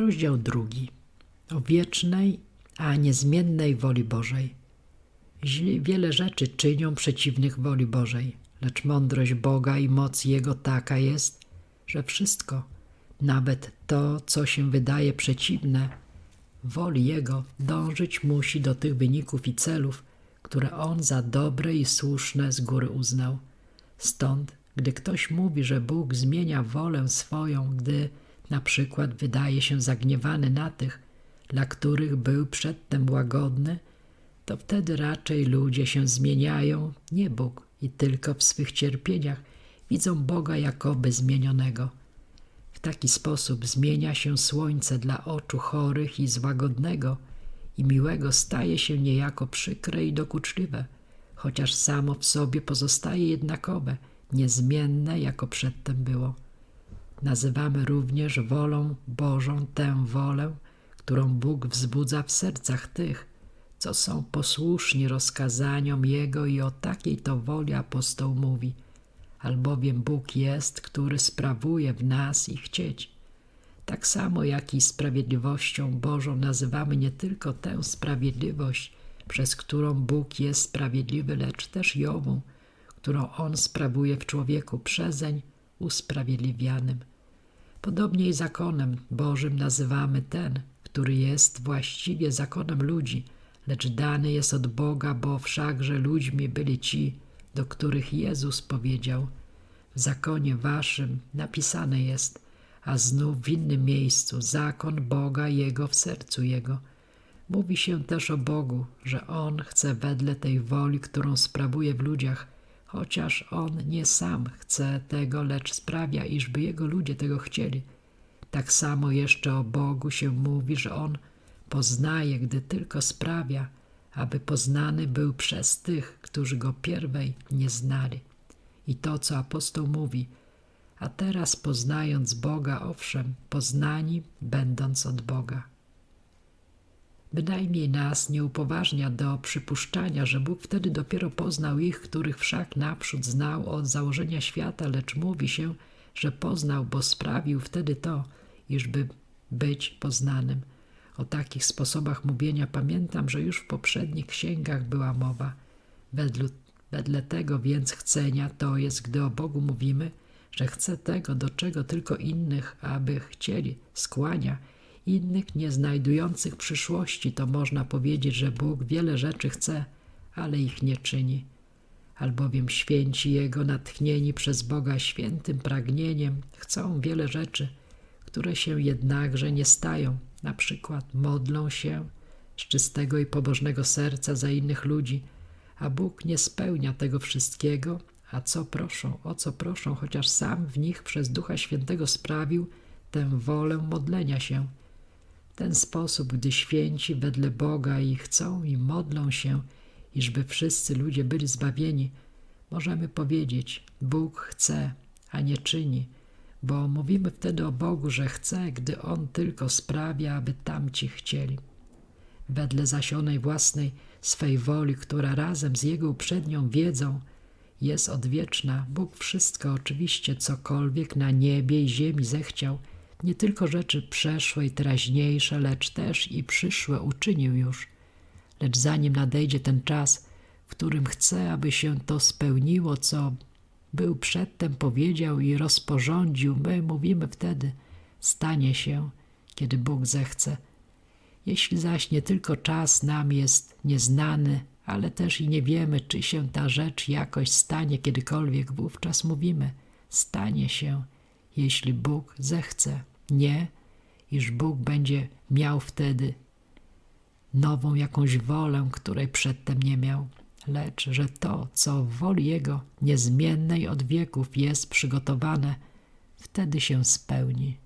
Rozdział drugi. O wiecznej, a niezmiennej woli Bożej. Źli wiele rzeczy czynią przeciwnych woli Bożej, lecz mądrość Boga i moc Jego taka jest, że wszystko, nawet to, co się wydaje przeciwne woli Jego, dążyć musi do tych wyników i celów, które On za dobre i słuszne z góry uznał. Stąd, gdy ktoś mówi, że Bóg zmienia wolę swoją, gdy na przykład wydaje się zagniewany na tych, dla których był przedtem łagodny, to wtedy raczej ludzie się zmieniają, nie Bóg, i tylko w swych cierpieniach widzą Boga jakoby zmienionego. W taki sposób zmienia się słońce dla oczu chorych i złagodnego i miłego staje się niejako przykre i dokuczliwe, chociaż samo w sobie pozostaje jednakowe, niezmienne jako przedtem było. Nazywamy również wolą Bożą tę wolę, którą Bóg wzbudza w sercach tych, co są posłuszni rozkazaniom Jego i o takiej to woli apostoł mówi, albowiem Bóg jest, który sprawuje w nas ich chcieć. Tak samo jak i sprawiedliwością Bożą nazywamy nie tylko tę sprawiedliwość, przez którą Bóg jest sprawiedliwy, lecz też i ową, którą On sprawuje w człowieku przezeń usprawiedliwianym. Podobnie i zakonem Bożym nazywamy ten, który jest właściwie zakonem ludzi, lecz dany jest od Boga, bo wszakże ludźmi byli ci, do których Jezus powiedział: W zakonie waszym napisane jest, a znów w innym miejscu zakon Boga Jego w sercu Jego. Mówi się też o Bogu, że On chce wedle tej woli, którą sprawuje w ludziach, chociaż On nie sam chce tego, lecz sprawia, iżby Jego ludzie tego chcieli. Tak samo jeszcze o Bogu się mówi, że On poznaje, gdy tylko sprawia, aby poznany był przez tych, którzy Go pierwej nie znali. I to, co apostoł mówi, a teraz poznając Boga, owszem, poznani będąc od Boga. Bynajmniej nas nie upoważnia do przypuszczania, że Bóg wtedy dopiero poznał ich, których wszak naprzód znał od założenia świata, lecz mówi się, że poznał, bo sprawił wtedy to, iżby być poznanym. O takich sposobach mówienia pamiętam, że już w poprzednich księgach była mowa. Wedle, wedle tego więc chcenia to jest, gdy o Bogu mówimy, że chce tego, do czego tylko innych, aby chcieli, skłania, innych nie znajdujących przyszłości, to można powiedzieć, że Bóg wiele rzeczy chce, ale ich nie czyni. Albowiem święci Jego, natchnieni przez Boga świętym pragnieniem, chcą wiele rzeczy, które się jednakże nie stają. Na przykład modlą się z czystego i pobożnego serca za innych ludzi, a Bóg nie spełnia tego wszystkiego, a co proszą, o co proszą, chociaż sam w nich przez Ducha Świętego sprawił tę wolę modlenia się. Ten sposób, gdy święci wedle Boga i chcą i modlą się, iżby wszyscy ludzie byli zbawieni, możemy powiedzieć: Bóg chce, a nie czyni, bo mówimy wtedy o Bogu, że chce, gdy On tylko sprawia, aby tamci chcieli. Wedle zasionej własnej swej woli, która razem z Jego uprzednią wiedzą jest odwieczna, Bóg wszystko oczywiście, cokolwiek na niebie i ziemi zechciał, nie tylko rzeczy przeszłe i teraźniejsze, lecz też i przyszłe uczynił już. Lecz zanim nadejdzie ten czas, w którym chce, aby się to spełniło, co był przedtem powiedział i rozporządził, my mówimy wtedy, stanie się, kiedy Bóg zechce. Jeśli zaś nie tylko czas nam jest nieznany, ale też i nie wiemy, czy się ta rzecz jakoś stanie kiedykolwiek, wówczas mówimy, stanie się, jeśli Bóg zechce. Nie, iż Bóg będzie miał wtedy nową jakąś wolę, której przedtem nie miał lecz że to, co w woli Jego niezmiennej od wieków jest przygotowane, wtedy się spełni.